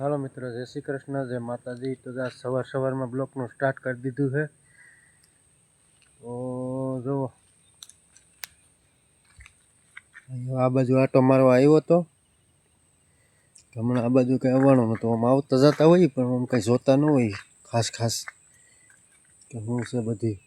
હાલો મિત્રો, જય શ્રી કૃષ્ણ, જય માતાજી. તો આ સવાર સવારમાં બ્લોકનું સ્ટાર્ટ કરી દીધું છે. તો જુઓ આ બાજુ આટો મારવા આવ્યો હતો. હમણાં આ બાજુ કંઈ આવવાનું નહોતું. આમ આવતા જતા હોય, પણ આમ કંઈ જોતા ન હોય. ખાસ ખાસ કે શું છે બધી.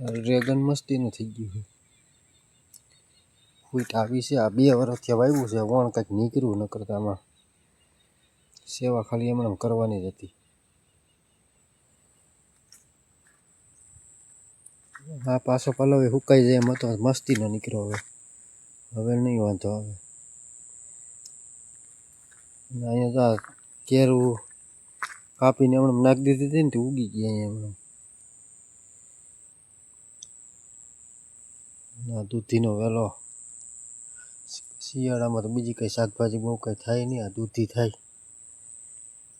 રેગન મસ્તીનું થઈ ગયું છે. ફૂટ આવી છે. આ બે વર્ષથી વાવ્યું છે. વણ કંઈક નીકળ્યું ન કરતા આમાં. સેવા ખાલી એમણે કરવાની જ હતી. આ પાછો પલવ એ સુકાઈ જાય એમ હતો મસ્તીનો નીકળ્યો હવે. હવે નહીં વાંધો આવે. અહીંયા તો આ કેરું કાપીને એમણે નાખી દીધી હતી ને તે ઉગી ગયા અહીંયા હમણાં દૂધીનો વેલો, શિયાળામાં તો બીજી કંઈ શાકભાજી બહુ કંઈ થાય નહીં, આ દૂધી થાય.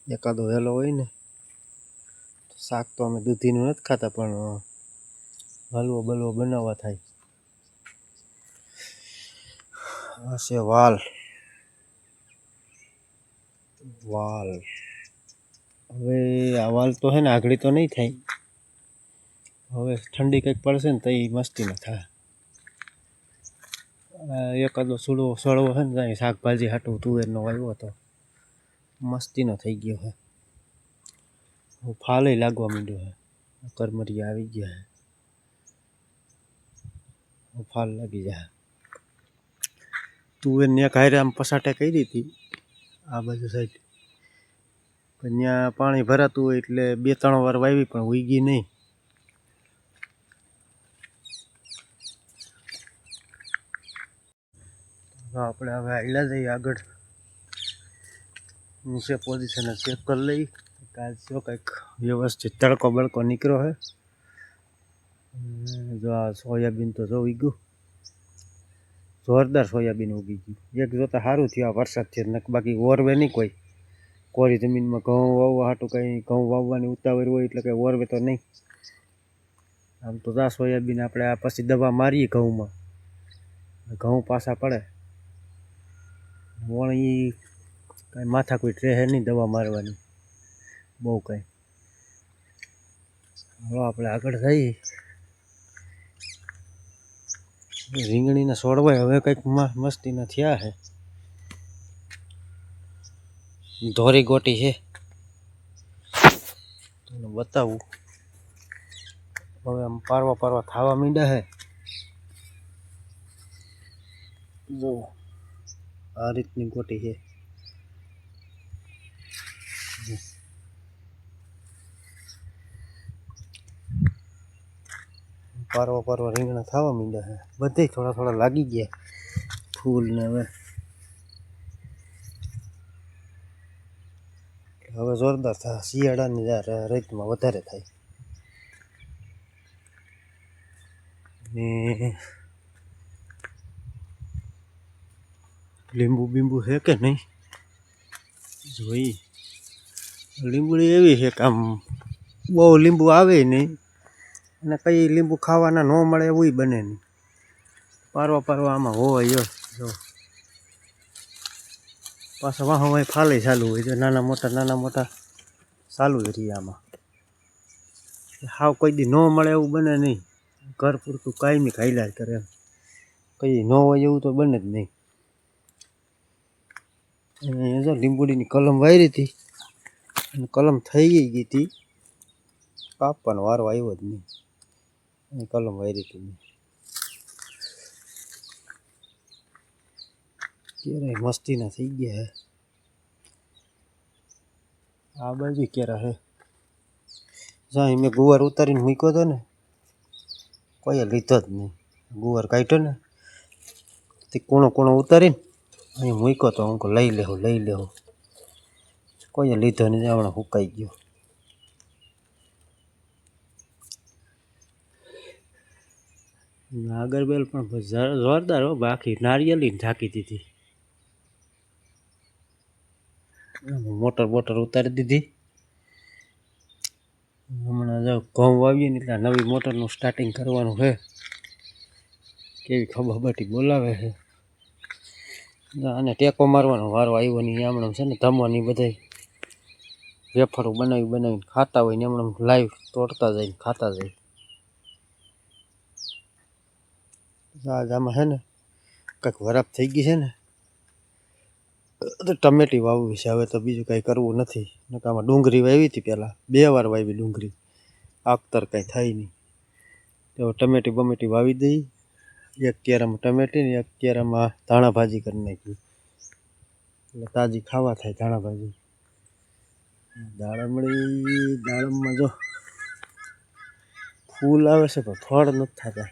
એકાદો વહેલો હોય ને શાક તો અમે દૂધીનું નથી ખાતા, પણ હલવો બલવો બનાવવા થાય. આ છે વાલ. વાલ. હવે આ વાલ તો છે ને આગળી તો નહીં થાય. હવે ઠંડી કંઈક પડશે ને તો એ મસ્તીમાં થાય એકાદો સુડો સળવો છે ને શાકભાજી હાટું તુવેરનો આવ્યો હતો મસ્તીનો થઈ ગયો છે હું ફાલે લાગવા માંડ્યો છે કરમરિયા આવી ગયા છે ફાલ લાગી જાય તું એને હારે આમ પસાટે કરી હતી, આ બાજુ સાઈડ પણ ત્યાં પાણી ભરાતું હોય એટલે બે ત્રણ વાર વાવી પણ ઉગી નહીં. આપણે હવે આયલા જઈએ આગળ. નીચે પોઝિશન ચેક કરી લઈ કાલ જો કંઈક વ્યવસ્થિત તડકો બળકો નીકળ્યો હે. જો આ સોયાબીન તો જો ઉગ્યું. જોરદાર સોયાબીન ઉગી ગયું. એક જોતા સારું થયું આ વરસાદ જ નક બાકી ઓરવે નહીં કોઈ. કોરી જમીનમાં ઘઉં વાવવા હાટું કંઈ ઘઉં વાવવાની ઉતાવળ હોય એટલે કંઈ ઓરવે તો નહીં. આમ તો જા સોયાબીન આપણે આ પછી દવા મારીએ ઘઉંમાં. ઘઉં પાછા પડે. વણી કાંઈ માથા કોઈ રહે નહીં દવા મારવાની. બહુ કાંઈ. હવે આપણે આગળ જઈએ. રીંગણીના છોડવાય હવે કંઈક મસ્તીના થયા છે ધોરી ગોટી છે. તમને બતાવું. હવે આમ પારવા પારવા થવા માંડ્યા છે જો, આ રીતની ગોટી છે. પારવા પારવા રીંગણા થવા માંડ્યા છે. બધે થોડા થોડા લાગી ગયા ફૂલ ને હવે. હવે જોરદાર થાય શિયાળાની રેતમાં વધારે થાય. ને લીંબુ બીંબુ છે કે નહીં? જોઈ લીંબુડી એવી છે કે આમ બહુ લીંબુ આવે નહીં. અને કઈ લીંબુ ખાવાના ન મળે એવું બને નહીં. પારવા પારવા આમાં હોય, જો પાછા વાહ વાહ ફાલે ચાલુ હોય, જો, નાના મોટા નાના મોટા ચાલુ જ રહે આમાં. હાવ કોઈ દી ન મળે એવું બને નહીં. ઘર પૂરતું કાયમી ખાઈલા જ કરે એમ. કઈ ન હોય એવું તો બને જ નહીં. અને જો લીંબુડીની કલમ વાયરી હતી. અને કલમ થઈ ગઈ હતી. કાપવાનો વારો આવ્યો જ નહીં. કલમ વાયરી હતી મેં ક્યારે મસ્તીના થઈ ગયા હે. આ બાજુ કેરા હે. જ્યાં મેં ગુવાર ઉતારીને મૂક્યો હતો ને, કોઈ લીધો જ નહીં. ગુવાર કાઢ્યો ને, તે કૂણો કૂણો ઉતારીને અહીં મૂક્યો તો હું લઈ લેવું લઈ લેવું કોઈએ લીધો નહીં હમણાં હુકાઈ ગયો. નાગરબેલ પણ જોરદાર હો. બાકી નારિયેલી ઢાંકી દીધી. મોટર બોટર ઉતારી દીધી. હમણાં જો ઘઉં વાવીએ ને એટલે નવી મોટરનું સ્ટાર્ટિંગ કરવાનું છે. કેવી ખબર બટી બોલાવે છે. અને ટેકો મારવાનો વારો આવ્યો નહીં એમણે છે ને ધમવાની બધા વેફરો બનાવી બનાવીને ખાતા હોય ને એમણે લાઈવ તોડતા જાય ખાતા જાય આજ આમાં છે ને કંઈક વરાપ થઈ ગઈ છે ને, તો ટમેટી વાવવી છે. હવે તો બીજું કાંઈ કરવું નથી. આમાં ડુંગળી વાવી હતી પહેલાં. બે વાર વાવી ડુંગળી. આખતર કાંઈ થાય નહીં. તો ટમેટી બમેટી વાવી દઈ. એક ક્યારામાં ટમેટી ને એક ક્યારામાં ધાણા ભાજી કરી નાખી એટલે તાજી ખાવા થાય ધાણા ભાજી. દાડમડી દાડમમાં જો ફૂલ આવે છે પણ ફળ નથી થતા.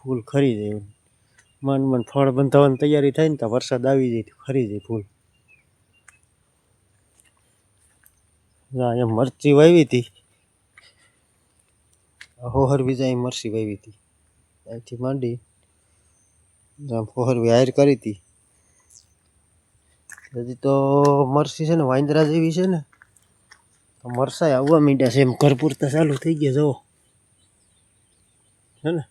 ફૂલ ખરી જાય મન મન ફળ બંધાવવાની તૈયારી થાય ને તો વરસાદ આવી જાય ખરી જાય ફૂલ. અહીંયા મરચી વાવી હતી. હોહર બીજા મરચી વાવી હતી. અહીંથી માંડી આમ હોહરવી હાયર કરી હતી. હજી તો મરસી છે ને વાંદરા જેવી છે ને. તો મરસાય આવવા માંડ્યા છે. એમ ઘર પૂરતા ચાલુ થઈ ગયા જવો હે ને?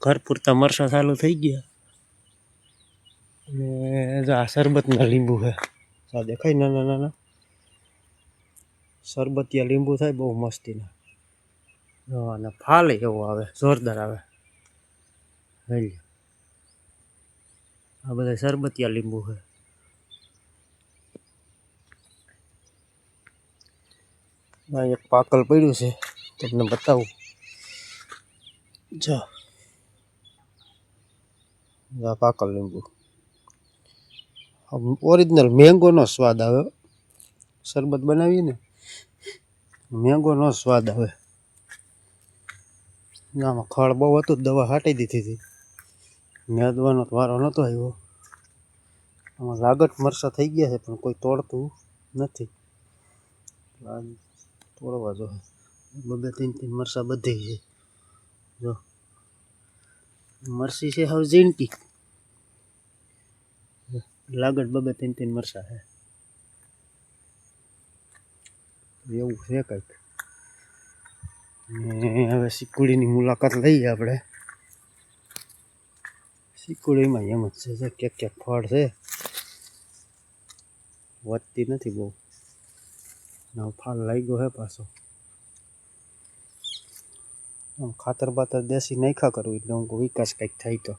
ઘર પૂરતા મરસા ચાલુ થઈ ગયા. અને આ શરબતના લીંબુ છે. આ દેખાય નાના નાના. શરબતિયા લીંબુ થાય, બહુ મસ્તીના. અને ફાલે એવો આવે, જોરદાર આવે. હઈ આ બધા શરબતિયા લીંબુ છે. એક પાકલ પડ્યું છે, તમને બતાવું. જો. પાકલ લીંબુ. ઓરિજિનલ મેંગોનો સ્વાદ આવે. શરબત બનાવીએ ને, મેંગોનો સ્વાદ આવે. આમાં ખળ બહુ હતું દવા હાટી દીધી હતી. મેદવાનો વારો નહોતો આવ્યો. આમાં લાગટ મરસા થઈ ગયા છે, પણ કોઈ તોડતું નથી. તોડવા જો. બબે ત્રણ ત્રણ મરસા બધી છે. જો. મરસી છે હવે ઝીણકી લાગત બબે ત્રણ ત્રણ મરસા છે. એવું છે કંઈક. હવે સિકુડીની મુલાકાત લઈએ આપણે. સિકુડીમાં એમ જ છે ક્યાંક ક્યાંક ફળ છે. વધતી નથી બહુ. ફાલ લાગ્યો હે પાછો. ખાતર બાતર દેશી નાખ્યા કરવું એટલે હું વિકાસ કંઈક થાય તો.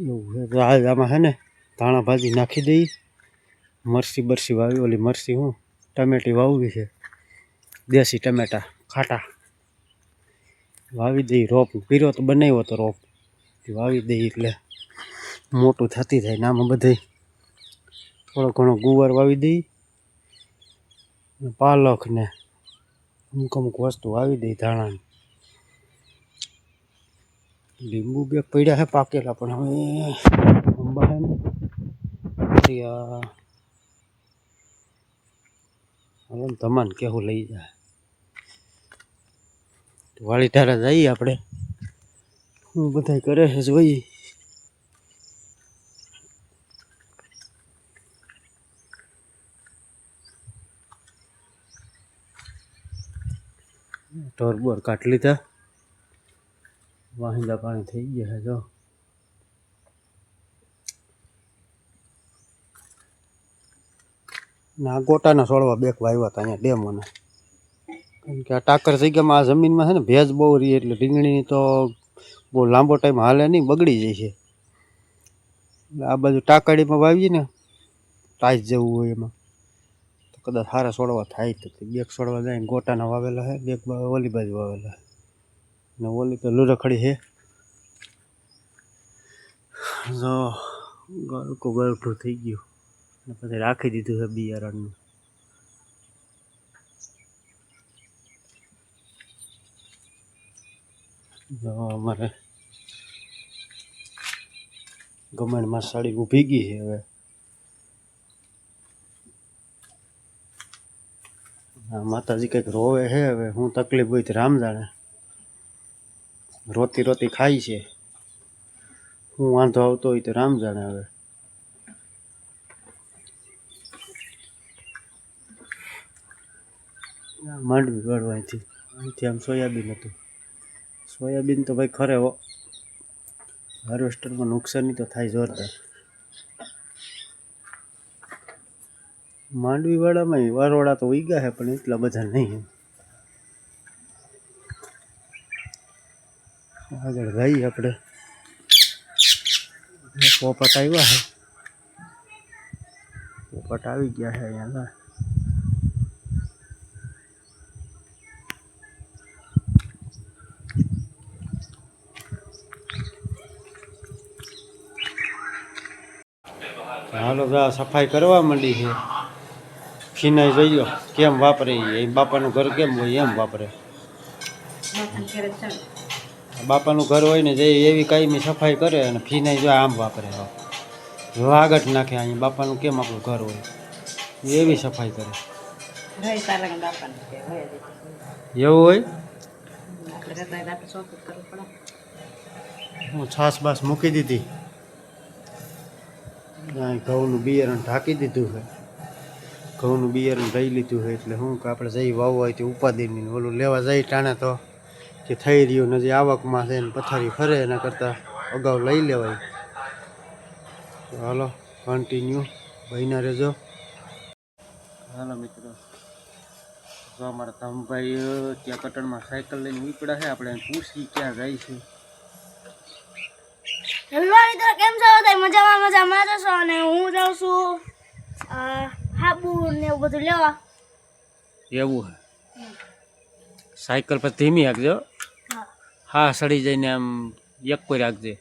એવું આજ આમાં હે ને, ધાણા ભાજી નાખી દઈ. મરસી બરસી વાવી, ઓલી મરસી હું, ટમેટી વાવવી છે. દેશી ટમેટા, ખાટા. વાવી દઈ રોપ. પીરો તો બનાવ્યો તો રોપ. વાવી દઈ એટલે મોટું થતી થાય ને આમાં બધે. થોડો ઘણો ગુવાર વાવી દઈ. પાલક ને અમુક અમુક વસ્તુ આવી દઈ ધાણા લીંબુ બે પડ્યા છે પાકેલા, પણ હવે અંબા છે ને તમાન કેવું લઈ જાય. વાળી ધારા જઈએ આપણે. હું બધા કરે છે જોઈએ ઢોર બોર લીધા વાહિંદા પાણી થઈ ગયા છે જો ના ગોટાના છોડવા બેક વાવ્યા હતા અહીંયા ડેમોના કારણ કે આ ટાકર જગ્યામાં આ જમીનમાં છે ને ભેજ બહુ રહી એટલે રીંગણી તો બહુ લાંબો ટાઈમ હાલે નહીં બગડી જાય છે આ બાજુ ટાકડીમાં વાવીએ ને ટાઈસ જેવું હોય એમાં કદાચ સારા છોડવા થાય તો બેગ છોડવા જાય ગોટાના વાવેલા છે બેગ ઓલી બાજુ વાવેલા છે ને ઓલી તો લુરખડી છે જો, ગળકું ગળકું થઈ ગયું. અને પછી રાખી દીધું છે બિયારણનું. જો, અમારે ગમણમાં સાડી ઊભી ગઈ છે હવે. માતાજી કંઈક રોવે છે હવે, હું તકલીફ હોય તો રામ જાણે રોતી રોતી ખાય છે. હું વાંધો આવતો હોય તો રામ જાણે હવે માંડવી ગળવા અહીંથી અહીંથી આમ સોયાબીન હતું. સોયાબીન તો ભાઈ ખરે હાર્વેસ્ટરમાં નુકસાની તો થાય જોરદાર. માંડવીવાળામાં વારોડા તો ઉગ્યા છે પણ એટલા બધા નહીં આગળ જઈએ આપણે પોપટ આવ્યા છે પોપટ આવી ગયા છે અહીંયા હાલો સફાઈ કરવા માંડી છે ફીનાઈ જોઈ કેમ વાપરે એ બાપાનું ઘર કેમ હોય? એમ વાપરે. બાપાનું ઘર હોય ને જે એવી કાયમી સફાઈ કરે અને ફીનાઈ જો આમ વાપરે. આગળ નાખે અહીંયા. બાપાનું કેમ આપણું ઘર હોય? એવી સફાઈ કરે. એવું હોય? હું છાસ બાસ મૂકી દીધી. ઘઉંનું બિયારણ ઢાંકી દીધું છે. ઘઉંનું બિયારણ લઈ લીધું છે એટલે શું કે આપણે જઈ વાવવા હોય તે ઉપાદીની ઓલું લેવા જઈ ટાણે તો કે થઈ રહ્યું ને જે આવકમાં છે પથારી ફરે એના કરતાં અગાઉ લઈ લેવાય. હાલો કન્ટિન્યુ ભાઈના રહેજો. હાલો મિત્રો. જો અમારા તમભાઈ ત્યાં કટણમાં સાયકલ લઈને ઉપડ્યા છે. આપણે પૂછી ક્યાં જાય છે. હેલો મિત્રો, કેમ છો? મજામાં? મજામાં જશો અને હું જાઉં છું હાબુ ને એવું બધું લેવા. એવું છે સાયકલ પર ધીમી રાખજો. હા. હા સડી જઈને આમ એક કોઈ રાખજે.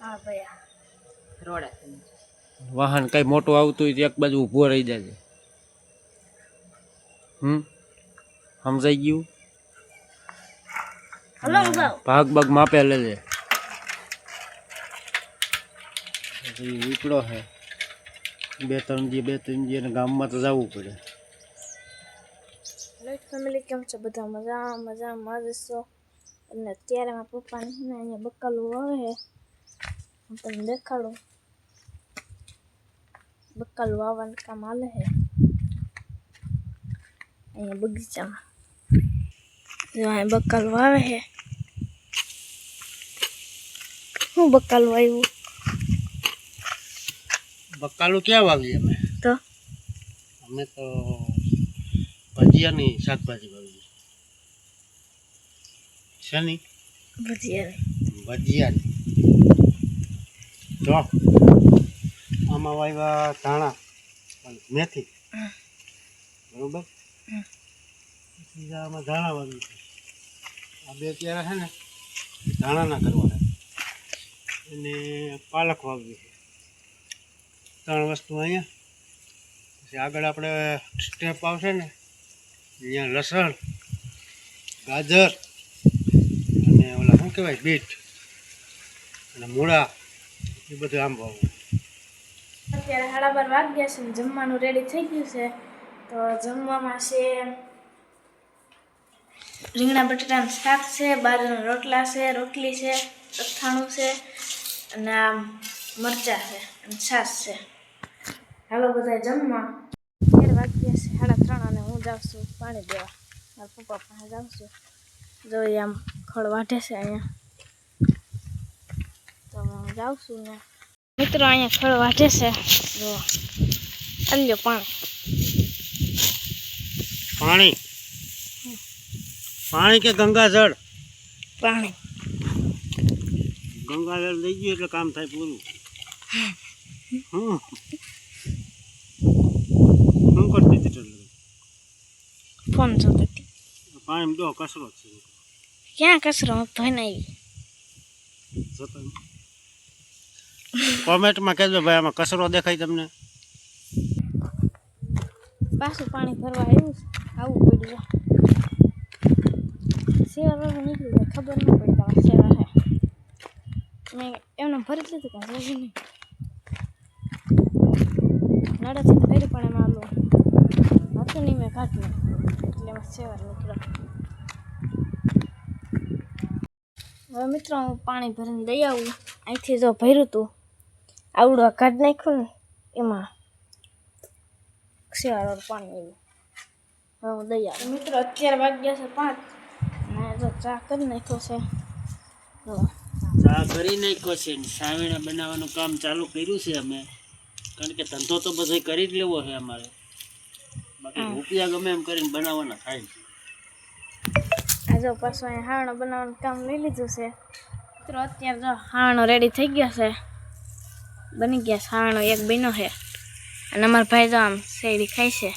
હા ભાઈ રોડે વાહન કઈ મોટું આવતું હોય તો એક બાજુ ઊભો રહી જાય હમ? સમજાઈ ગયું? હલો ભાગ ભાગ માપે લેજે. ઉપડો છે બે ત્રણ દી બે ત્રણ દી ગામમાં તો જવું પડે. હેલો ફેમિલી કેમ છો? બધા મજા મજામાં જશો અને અત્યારે મારા પપ્પાને ને અહીંયા બકાલું આવે હું તમને દેખાડું. બકાલું વાવવાનું કામ હાલે છે. અહીંયા બગીચામાં. જો અહીંયા બકાલું આવે છે. શું બકાલું આવ્યું. બકાલું ક્યાં વાવીએ અમે? તો? અમે તો ભજીયાની શાકભાજી વાવીએ. શેની ભજીયા ભજીયાની. જો આમાં વાવ્યા ધાણા મેથી. બરોબર? બીજા આમાં ધાણા વાવી છે. આ બે ક્યારે છે ને ધાણાના કરવાના. અને પાલક વાવવી ત્રણ વસ્તુ અહીંયા. પછી આગળ આપણે સ્ટેપ આવશે ને, અહીંયા લસણ, ગાજર, અને ઓલા શું કહેવાય, બીટ, અને મૂળા, એ બધું આમ વાવવું અત્યારે સાડા બાર વાગ્યા છે જમવાનું રેડી થઈ ગયું છે. તો જમવામાં છે રીંગણા બટાટાનું શાક છે, બાજરાના રોટલા છે, રોટલી છે, અથાણું છે, અને આમ મરચાં છે, અને છાશ છે. હાલો બધા જમવા. તેર વાગ્યા છે સાડા ત્રણ અને હું જાઉં છું પાણી દેવા મારા પપ્પા પાસે જાઉં છું. જો આમ ખળ વાઢે છે અહીંયા. તો હું જાઉં છું ને. મિત્રો અહીંયા ખળ વાઢે છે. જો અલ્યો પાણી. પાણી? પાણી કે ગંગાજળ? પાણી. ગંગાજળ લઈ ગયું એટલે કામ થાય પૂરું. હમ શું કરતી હતી એટલે ફોન જોતી હતી. પાણી દો કસરો છે. ક્યાં કસરો હું ધોઈને આવી કોમેન્ટમાં કહેજો ભાઈ આમાં કચરો દેખાય તમને. પાછું પાણી ભરવા આવ્યું છે. આવું પડ્યું સેવા વાળું નીકળી જાય ખબર ન પડી તમારે સેવા છે. મેં એમને ભરી લીધું કાંઈ નહીં. નડેથી ફરી પણ એમાં આલું હતું નહીં મેં કાઢી. નાખ્યું એટલે એમાં સેવા નીકળ્યો હવે મિત્રો, હું પાણી ભરીને દઈ આવું. અહીંથી જો ભર્યું હતું આ કાઢ નાખ્યું ને, એમાં સેવાળાનું પાણી આવ્યું. હવે હું દઈ આવું. મિત્રો, અત્યારે વાગ્યા છે પાંચ. જો ચા કરી નાખ્યો છે. ચા કરી નાખ્યો છે સાવીણા બનાવવાનું કામ ચાલુ કર્યું છે અમે. કારણ કે ધંધો તો બધો કરી જ લેવો છે અમારે. બાકી રૂપિયા ગમે એમ કરીને બનાવવાના થાય છે. જો પાછું અહીંયા હાણો બનાવવાનું કામ લઈ લીધું છે. મિત્રો અત્યારે જો હાણો રેડી થઈ ગયો છે. બની ગયા છે. હાણો એક બન્યો છે. અને અમારા ભાઈ જો આમ શેરડી ખાય છે.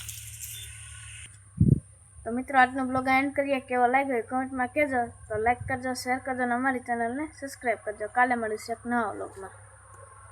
તો મિત્રો આજનો બ્લોગ એન્ડ કરીએ. કેવો લાગ્યો કમેન્ટમાં કહેજો. તો લાઈક કરજો શેર કરજો અને અમારી ચેનલને સબસ્ક્રાઈબ કરજો. કાલે મળીશું એક નવા બ્લોગમાં